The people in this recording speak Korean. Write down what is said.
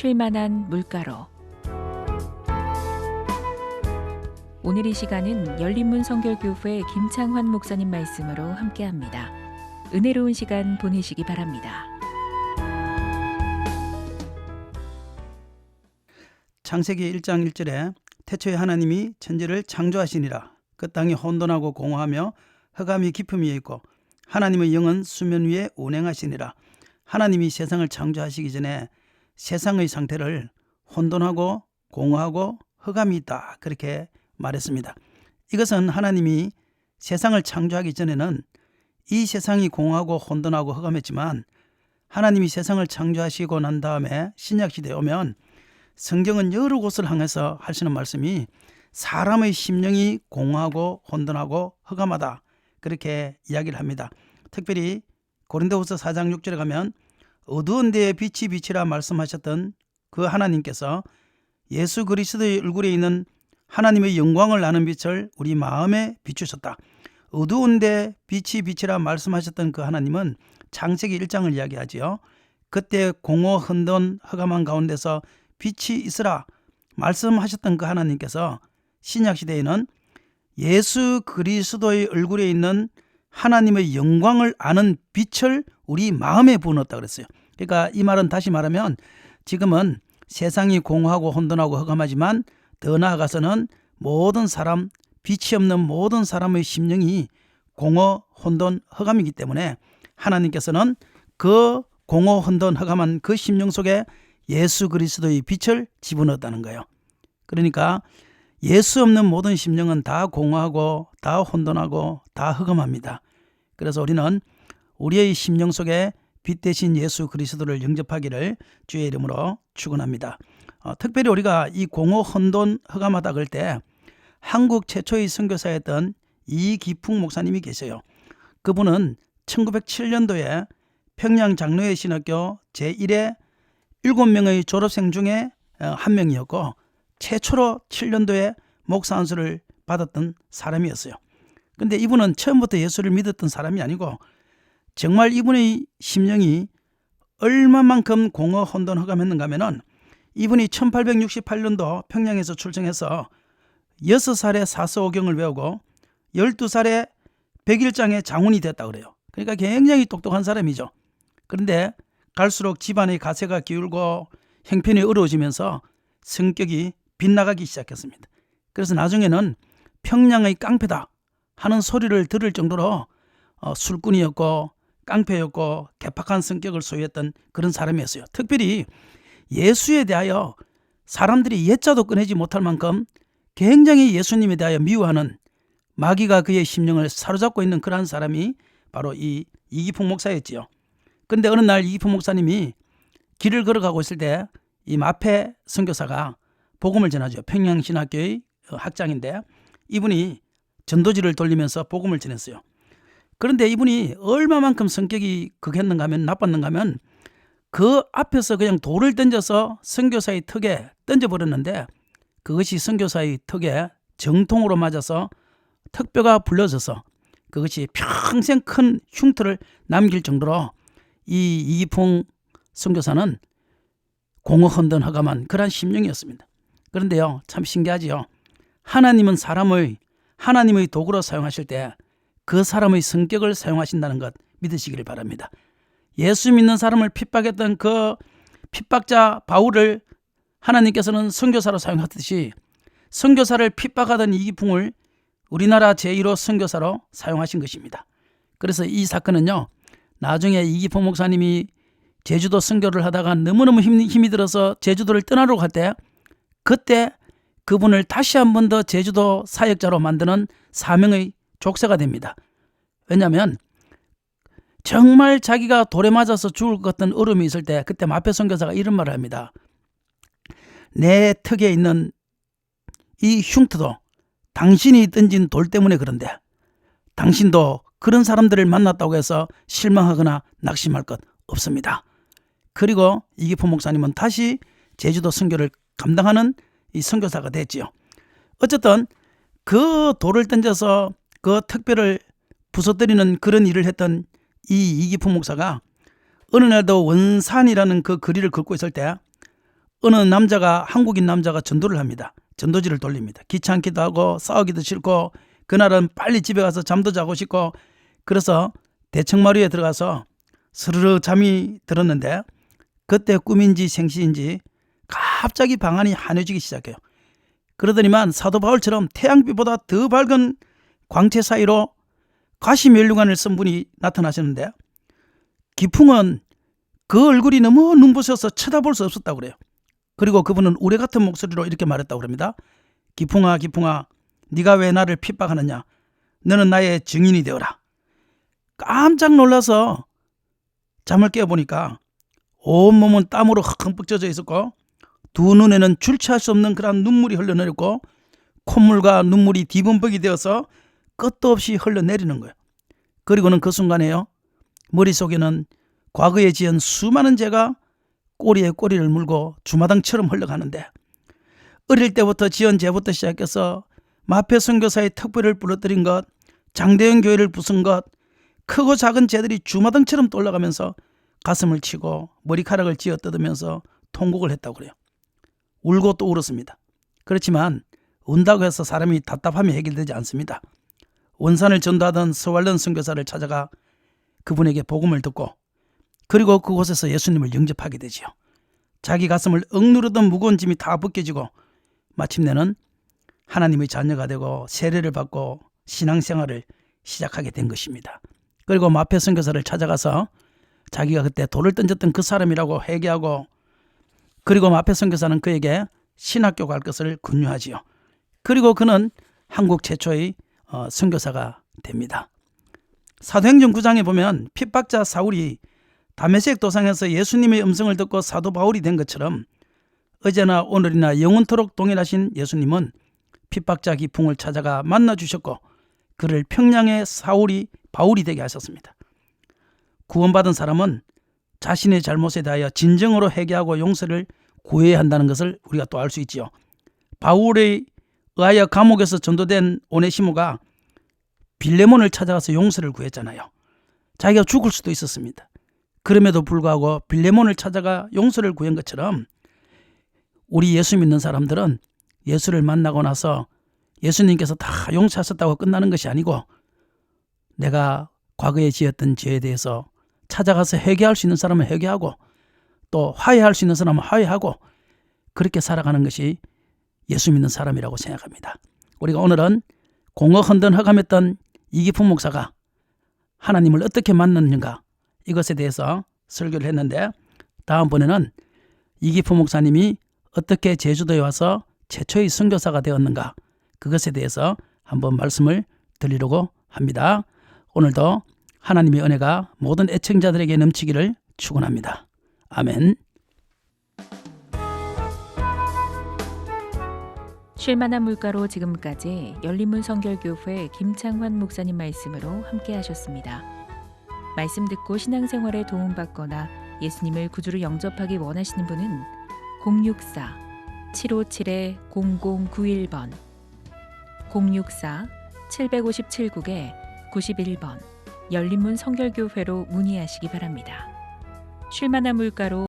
쉴만한 물가로 오늘 이 시간은 열린문 성결교회 김창환 목사님 말씀으로 함께합니다. 은혜로운 시간 보내시기 바랍니다. 창세기 1장 1절에 태초에 하나님이 천지를 창조하시니라 그 땅이 혼돈하고 공허하며 흑암이 깊음 위에 있고 하나님의 영은 수면 위에 운행하시니라 하나님이 세상을 창조하시기 전에 세상의 상태를 혼돈하고 공허하고 흑암이 있다 그렇게 말했습니다. 이것은 하나님이 세상을 창조하기 전에는 이 세상이 공허하고 혼돈하고 흑암했지만 하나님이 세상을 창조하시고 난 다음에 신약 시대에 오면 성경은 여러 곳을 향해서 하시는 말씀이 사람의 심령이 공허하고 혼돈하고 흑암하다 그렇게 이야기를 합니다. 특별히 고린도후서 4장 6절에 가면 어두운 데에 빛이 빛이라 말씀하셨던 그 하나님께서 예수 그리스도의 얼굴에 있는 하나님의 영광을 나는 빛을 우리 마음에 비추셨다. 어두운 데 빛이 빛이라 말씀하셨던 그 하나님은 창세기 1장을 이야기하지요. 그때 공허 흔든 흑암한 가운데서 빛이 있으라 말씀하셨던 그 하나님께서 신약 시대에는 예수 그리스도의 얼굴에 있는 하나님의 영광을 아는 빛을 우리 마음에 부어넣었다 그랬어요. 그러니까 이 말은 다시 말하면 지금은 세상이 공허하고 혼돈하고 흑암하지만 더 나아가서는 모든 사람 빛이 없는 모든 사람의 심령이 공허, 혼돈, 흑암이기 때문에 하나님께서는 그 공허, 혼돈, 흑암한 그 심령 속에 예수 그리스도의 빛을 집어넣었다는 거예요. 그러니까 예수 없는 모든 심령은 다 공허하고 다 혼돈하고 다 흑암합니다. 그래서 우리는 우리의 심령 속에 빛 대신 예수 그리스도를 영접하기를 주의 이름으로 축원합니다. 어, 특별히 우리가 이 공허 혼돈 흑암하다 그럴 때 한국 최초의 선교사였던 이기풍 목사님이 계세요. 그분은 1907년도에 평양 장로회 신학교 제1회 7명의 졸업생 중에 어, 한 명이었고 최초로 7년도에 목사 안수를 받았던 사람이었어요. 근데 이분은 처음부터 예수를 믿었던 사람이 아니고 정말 이분의 심령이 얼마만큼 공허 혼돈 흑암했는가 하면은 이분이 1868년도 평양에서 출생해서 6살에 사서오경을 배우고 12살에 백일장의 장훈이 됐다 그래요. 그러니까 굉장히 똑똑한 사람이죠. 그런데 갈수록 집안의 가세가 기울고 형편이 어려워지면서 성격이 빗나가기 시작했습니다. 그래서 나중에는 평양의 깡패다 하는 소리를 들을 정도로 어, 술꾼이었고 깡패였고 개팍한 성격을 소유했던 그런 사람이었어요. 특별히 예수에 대하여 사람들이 옛자도 꺼내지 못할 만큼 굉장히 예수님에 대하여 미워하는 마귀가 그의 심령을 사로잡고 있는 그러한 사람이 바로 이 이기풍 목사였지요. 근데 어느 날 이기풍 목사님이 길을 걸어가고 있을 때 이 마페 선교사가 복음을 전하죠. 평양신학교의 학장인데 이분이 전도지를 돌리면서 복음을 전했어요. 그런데 이분이 얼마만큼 성격이 극했는가 하면 나빴는가 하면 그 앞에서 그냥 돌을 던져서 선교사의 턱에 던져버렸는데 그것이 선교사의 턱에 정통으로 맞아서 턱뼈가 불러져서 그것이 평생 큰 흉터를 남길 정도로 이 이기풍 선교사는 공허 흔든 허감한 그러한 심령이었습니다. 그런데요, 참 신기하지요. 하나님은 사람의 하나님의 도구로 사용하실 때 그 사람의 성격을 사용하신다는 것 믿으시기를 바랍니다. 예수 믿는 사람을 핍박했던 그 핍박자 바울을 하나님께서는 선교사로 사용하듯이 선교사를 핍박하던 이기풍을 우리나라 제1호 선교사로 사용하신 것입니다. 그래서 이 사건은요. 나중에 이기풍 목사님이 제주도 선교를 하다가 너무너무 힘이, 힘이 들어서 제주도를 떠나러 갈때 그때 그분을 다시 한 번 더 제주도 사역자로 만드는 사명의 족쇄가 됩니다. 왜냐하면 정말 자기가 돌에 맞아서 죽을 것 같은 얼음이 있을 때 그때 마페 선교사가 이런 말을 합니다. 내 턱에 있는 이 흉터도 당신이 던진 돌 때문에 그런데 당신도 그런 사람들을 만났다고 해서 실망하거나 낙심할 것 없습니다. 그리고 이기포 목사님은 다시 제주도 선교를 감당하는 이 선교사가 됐지요. 어쨌든 그 돌을 던져서 그 특별을 부서뜨리는 그런 일을 했던 이 이기포 목사가 어느 날도 원산이라는 그 거리를 걷고 있을 때 어느 남자가 한국인 남자가 전도를 합니다. 전도지를 돌립니다. 귀찮기도 하고 싸우기도 싫고 그날은 빨리 집에 가서 잠도 자고 싶고 그래서 대청마루에 들어가서 스르르 잠이 들었는데 그때 꿈인지 생시인지 갑자기 방안이 환해지기 시작해요. 그러더니만 사도 바울처럼 태양빛보다 더 밝은 광채 사이로 가시면류관을 쓴 분이 나타나셨는데 기풍은 그 얼굴이 너무 눈부셔서 쳐다볼 수 없었다고 그래요. 그리고 그분은 우레 같은 목소리로 이렇게 말했다고 합니다. 기풍아 기풍아 네가 왜 나를 핍박하느냐 너는 나의 증인이 되어라. 깜짝 놀라서 잠을 깨어보니까 온몸은 땀으로 흠뻑 젖어 있었고 두 눈에는 줄치할 수 없는 그런 눈물이 흘러내렸고 콧물과 눈물이 뒤범벅이 되어서 끝도 없이 흘러내리는 거예요. 그리고는 그 순간에요. 머릿속에는 과거에 지은 수많은 죄가 꼬리에 꼬리를 물고 주마등처럼 흘러가는데 어릴 때부터 지은 죄부터 시작해서 마페 선교사의 특별을 부러뜨린 것, 장대현 교회를 부순 것, 크고 작은 죄들이 주마등처럼 떠올라가면서 가슴을 치고 머리카락을 쥐어 뜯으면서 통곡을 했다고 그래요. 울고 또 울었습니다. 그렇지만 운다고 해서 사람이 답답함이 해결되지 않습니다. 원산을 전도하던 서왈런 선교사를 찾아가 그분에게 복음을 듣고 그리고 그곳에서 예수님을 영접하게 되지요. 자기 가슴을 억누르던 무거운 짐이 다 벗겨지고 마침내는 하나님의 자녀가 되고 세례를 받고 신앙생활을 시작하게 된 것입니다. 그리고 마페 선교사를 찾아가서 자기가 그때 돌을 던졌던 그 사람이라고 회개하고 그리고 마페 선교사는 그에게 신학교 갈 것을 권유하지요. 그리고 그는 한국 최초의 어, 선교사가 됩니다. 사도행전 9장에 보면 핍박자 사울이 다메섹 도상에서 예수님의 음성을 듣고 사도 바울이 된 것처럼 어제나 오늘이나 영원토록 동일하신 예수님은 핍박자 기풍을 찾아가 만나 주셨고 그를 평양의 사울이 바울이 되게 하셨습니다. 구원받은 사람은 자신의 잘못에 대하여 진정으로 회개하고 용서를 구해야 한다는 것을 우리가 또 알 수 있지요. 바울의 의하여 감옥에서 전도된 오네시모가 빌레몬을 찾아가서 용서를 구했잖아요. 자기가 죽을 수도 있었습니다. 그럼에도 불구하고 빌레몬을 찾아가 용서를 구한 것처럼 우리 예수 믿는 사람들은 예수를 만나고 나서 예수님께서 다 용서하셨다고 끝나는 것이 아니고 내가 과거에 지었던 죄에 대해서 찾아가서 회개할 수 있는 사람은 회개하고 또 화해할 수 있는 사람은 화해하고 그렇게 살아가는 것이 예수 믿는 사람이라고 생각합니다. 우리가 오늘은 공허 흔든 허감했던 이기풍 목사가 하나님을 어떻게 만났는가 이것에 대해서 설교를 했는데 다음번에는 이기풍 목사님이 어떻게 제주도에 와서 최초의 선교사가 되었는가 그것에 대해서 한번 말씀을 드리려고 합니다. 오늘도 하나님의 은혜가 모든 애청자들에게 넘치기를 축원합니다. 아멘. 쉴만한 물가로 지금까지 열린문 성결교회 김창환 목사님 말씀으로 함께하셨습니다. 말씀 듣고 신앙생활에 도움받거나 예수님을 구주로 영접하기 원하시는 분은 064 757 0091번 064 757국에 91번 열린문 성결교회로 문의하시기 바랍니다. 쉴만한 물가로